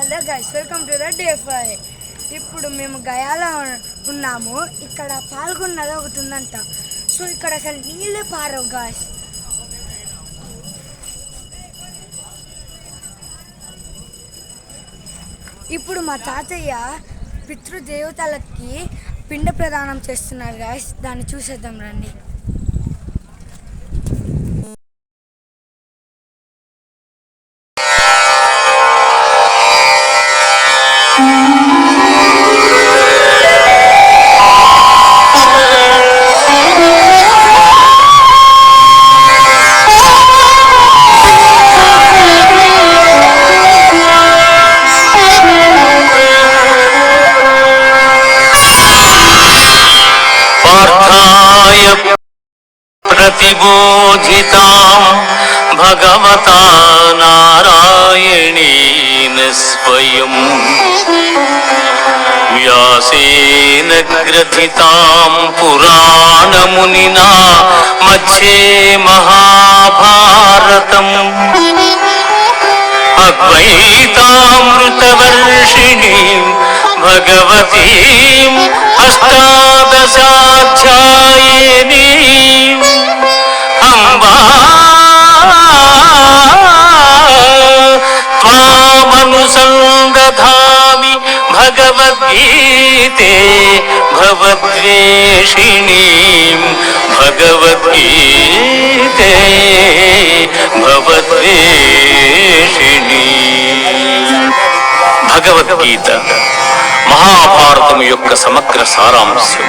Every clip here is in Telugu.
Hello guys welcome to the day five ఇప్పుడు మేము గయాలో ఉన్నాము. ఇక్కడ పాల్గొన్నది ఒకటి ఉందంట. సో ఇక్కడ అసలు నీళ్ళే పారవు గాయస్ ఇప్పుడు మా తాతయ్య పితృదేవతలకి పిండ ప్రదానం చేస్తున్నారు గాయస్ దాన్ని చూసేద్దాం రండి. भगवता नारायणेन स्वयम् व्यासेन ग्रथितां पुराणमुनिना मध्ये महाभारतम् अद्वैतामृतवर्षिणीं भगवतीम् अष्टादशाध्यायिनीम् अम्बा त्वामनुसन्दधामि भगवद्गीते भवद्वेषिणीम् भगवद्गीते భగవద్వేషిణి భగవద్గీత మహాభారతము యొక్క సమగ్ర సారాంశం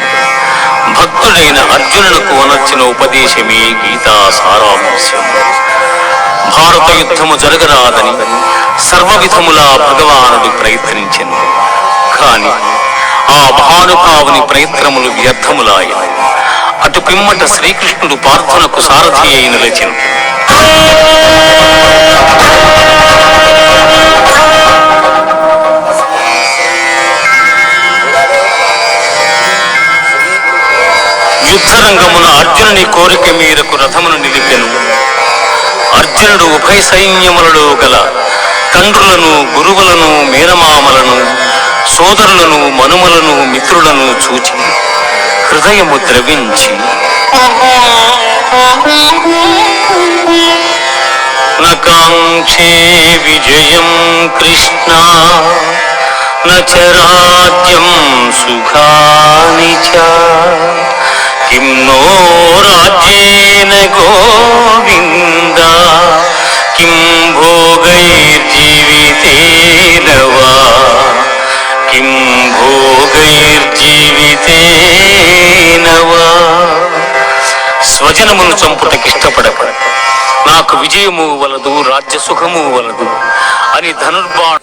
భక్తుడైన అర్జునులకు అనర్చిన ఉపదేశమే గీతా సారాంశం భారత యుద్ధము జరగరాదని సర్వ విధములా భగవానుడు ప్రయత్నించింది కాని ఆ మహానుభావుని ప్రయత్నములు వ్యర్థములాయ అటు పిమ్మట శ్రీకృష్ణుడు పార్థనకు సారథి అయి నిలిచెను. యుద్ధరంగమున అర్జునుని కోరిక మేరకు రథమును అర్జునుడు ఉభయ సైన్యములలో గల తండ్రులను గురువులను మేనమామలను సోదరులను మనుమలను మిత్రులను చూచి హృదయము ద్రవించి నకాంక్షే విజయం కృష్ణ నచరాజ్యం సుఖాని చ. కిం నో రాజ్యేన గోవింద. కిం భోగైర్జీవితేన వా కిం భోగైర్జీవితేన వా స్వజనమును చంపుటకిష్టపడక నాకు విజయము వలదు రాజ్య సుఖము వలదు అని ధనుర్బాణ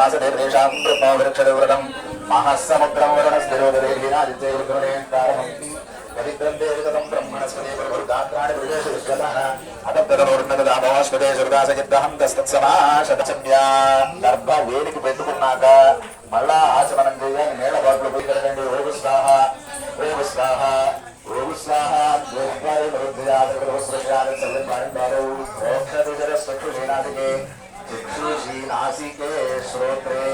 వంద పరివార మాస మహాసముద్రం వరణ పవిత్రం దేవితం బ్రహ్మణస్పదే ప్రభుర్గాత్రాణి ప్రదేశ విశ్వదాన అతప్తదనోర్నదాభవాస్పదే దర్భ పెట్టుకున్నాక మళ్ళా ఆచమనం చేయాలి. నీళ్ళ బాట్లు పోయి కడగండి లీనాసికే నాసికే శ్రోత్రే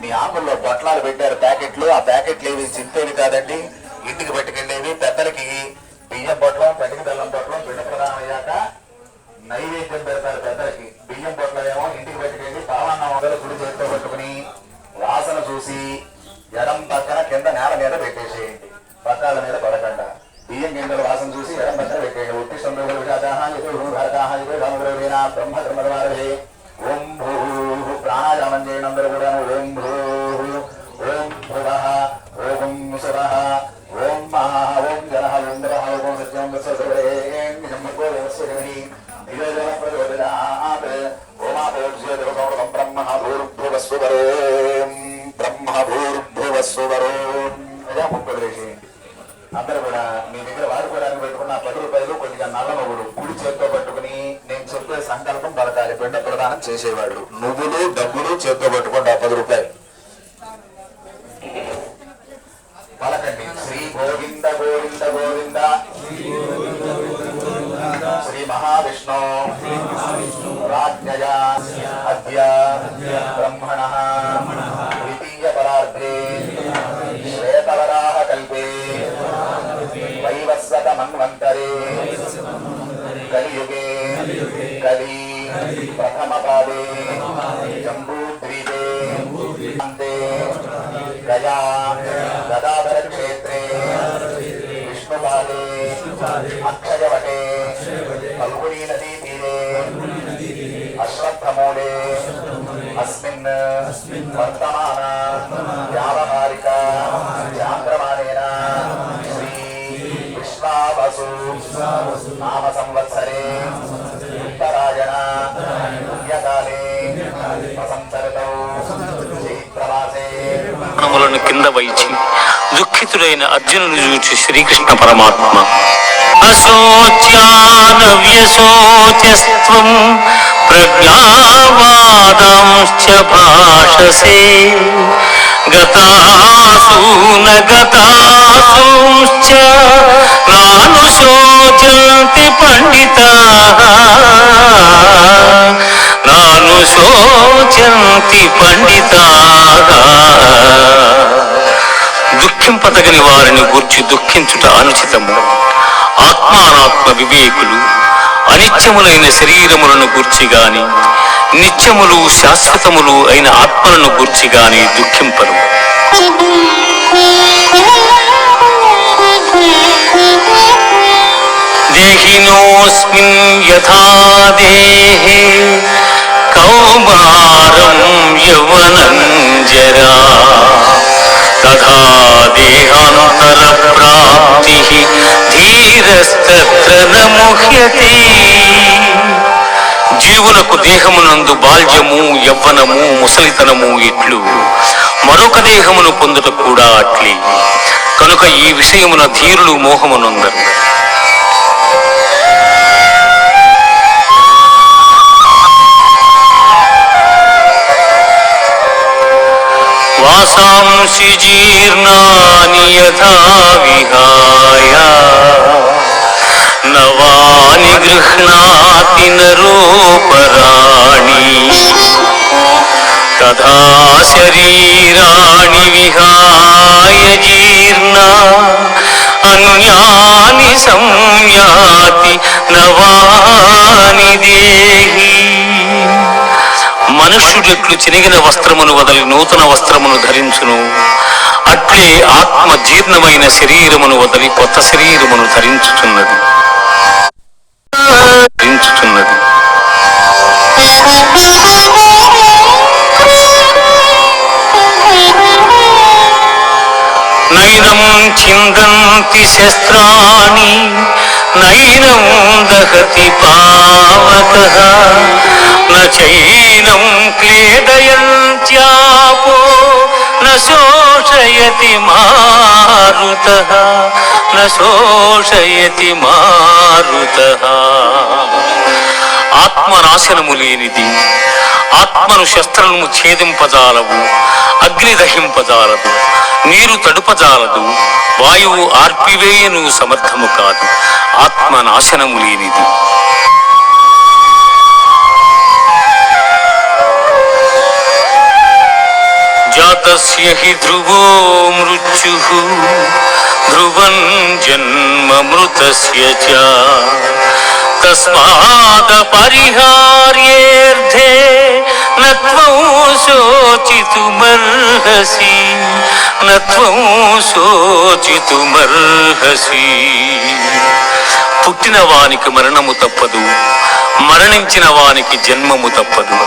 మీ ఆకుల్లో పొట్లాలు పెట్టారు ప్యాకెట్లు. ఆ ప్యాకెట్లు ఏవి చింతేవి కాదండి. ఇంటికి పట్టుకెళ్ళేవి పెద్దలకి. బియ్యం పొట్లం పటిక బ్రహ్మ ఓం భూ ప్రాణాయామం చేయండి అందరూ కూడా ఓం భూ ఓం భువ ఓం శివ ఓం మహా ఓం జన ఓం ద్రవ ఓం సత్యం వత్సరే నియోజన ప్రచోదయాత్ బ్రహ్మ బ్రహ్మ ముప్పై అందరూ కూడా మీ దగ్గర వాడుకోవడానికి పెట్టుకున్న పది రూపాయలు కొద్దిగా నల్లమగుడు కుడి చేత్తో పట్టుకుని సంకల్పం పలకాలి పిండ ప్రదానం చేసేవాడు. నువ్వులు డబ్బులు చేత్తో పట్టుకోండి పది రూపాయలు పలకండి. శ్రీ గోవింద గోవింద గోవింద. శ్రీ మహావిష్ణు. రాజ్ఞయా అద్య బ్రహ్మణ. ద్వితీయ పరార్థే శ్వేతవరాహ కల్పే. వైవస్వత మన్వంతరే. కలియుగే కలి ప్రథమ పాదే జంబూద్వీపే అంతే గయా గదాధర క్షేత్రే విష్ణుపాదే అక్షయవటే ఫల్గుణీ నదీ తీరే అశ్వత్థమూలే అస్మిన్ వర్తమాన వ్యావహారిక చాంద్రమానేన శ్రీ విశ్వావసు నామ పాదములను కింద వైచి దుఃఖితుడైన అర్జునుని చూచి శ్రీకృష్ణ పరమాత్మ అశోచ్యానవ్యశోచస్వం ప్రజ్ఞావాదంశ్చ భాషసే గతాసూన గతాసూంశ్చ నానుశోచంతి పండితాః దుఃఖింపదగని వారిని గూర్చి దుఃఖించుట అనుచితము. ఆత్మానాత్మ వివేకులు అనిత్యములైన శరీరములను గూర్చి గాని నిత్యములు శాశ్వతములు అయిన ఆత్మలను గూర్చి గాని దుఃఖింపరు. దేహినోస్మిన్ యథా దేహే కౌమారం యవనం జరా తథా దేహాంతర ప్రాప్తి ధీరస్త జీవులకు దేహమునందు బాల్యము యవ్వనము ముసలితనము ఇట్లు. మరొక దేహమును పొందుట కూడా అట్లే. కనుక ఈ విషయమున ధీరులు మోహమునందరు. వాసాంసి జీర్ణాని యథా విహాయ. నవాని గృహ్ణాతి నరోపరాణి. తథా శరీరాణి విహాయ జీర్ణ. అన్యాని సంయాతి నవాని దేహి మనుష్యుడెట్లు చినిగిన వస్త్రమును వదలి నూతన వస్త్రమును ధరించును అట్లే ఆత్మ జీర్ణమైన శరీరమును వదలి కొత్త శరీరమును ధరించుచున్నది. ధరించుచున్నది. నైనం చిందంతి శస్త్రాణి నైనం దహతి పావక. నైనం క్లేదయంత్యాపో న శోషయతి మారుత న శోషయతి మారుత ఆత్మనాశనము లేనిది ఆత్మను శస్త్రము ఛేదింపజాలవు అగ్ని దహింపజాలదు నీరు తడుపజాలదు వాయువు ఆర్పివేయను సమర్థము కాదు ఆత్మనాశనము లేనిది జాతస్య హి ధ్రువో మృత్యుః. ధ్రువం జన్మ మృతస్య చ. తస్మాద్ పరిహార్యేర్థే నత్వం శోచితుమర్హసి. నత్వం శోచితుమర్హసి. పుట్టిన వానికి మరణము తప్పదు మరణించిన వానికి జన్మము తప్పదు.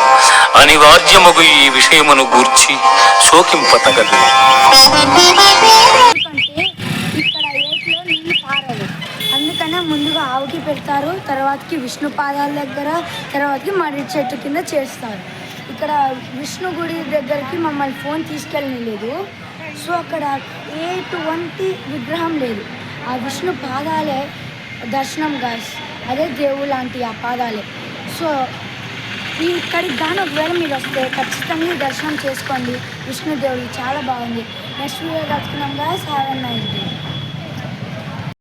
అనివార్యముగు ఈ విషయమును గూర్చి శోకింపతగదు ఎందుకంటే ఇక్కడ నీళ్ళు అందుకనే ముందుగా ఆవుకి పెడతారు తర్వాతకి విష్ణు పాదాల దగ్గర తర్వాతకి మర్రి చెట్టు కింద చేస్తారు. ఇక్కడ విష్ణు గుడి దగ్గరికి మమ్మల్ని ఫోన్ తీసుకెళ్ళలేదు. సో అక్కడ ఎటువంటి విగ్రహం లేదు. ఆ విష్ణు పాదాలే దర్శనం గాయస్. అదే దేవుడు లాంటి ఆ పాదాలే. సో ఈ ఇక్కడికి గాను ఒకవేళ మీరు వస్తే ఖచ్చితంగా దర్శనం చేసుకోండి. విష్ణుదేవుడు చాలా బాగుంది. Next video కలుసుకున్నాం guys. Have a nice day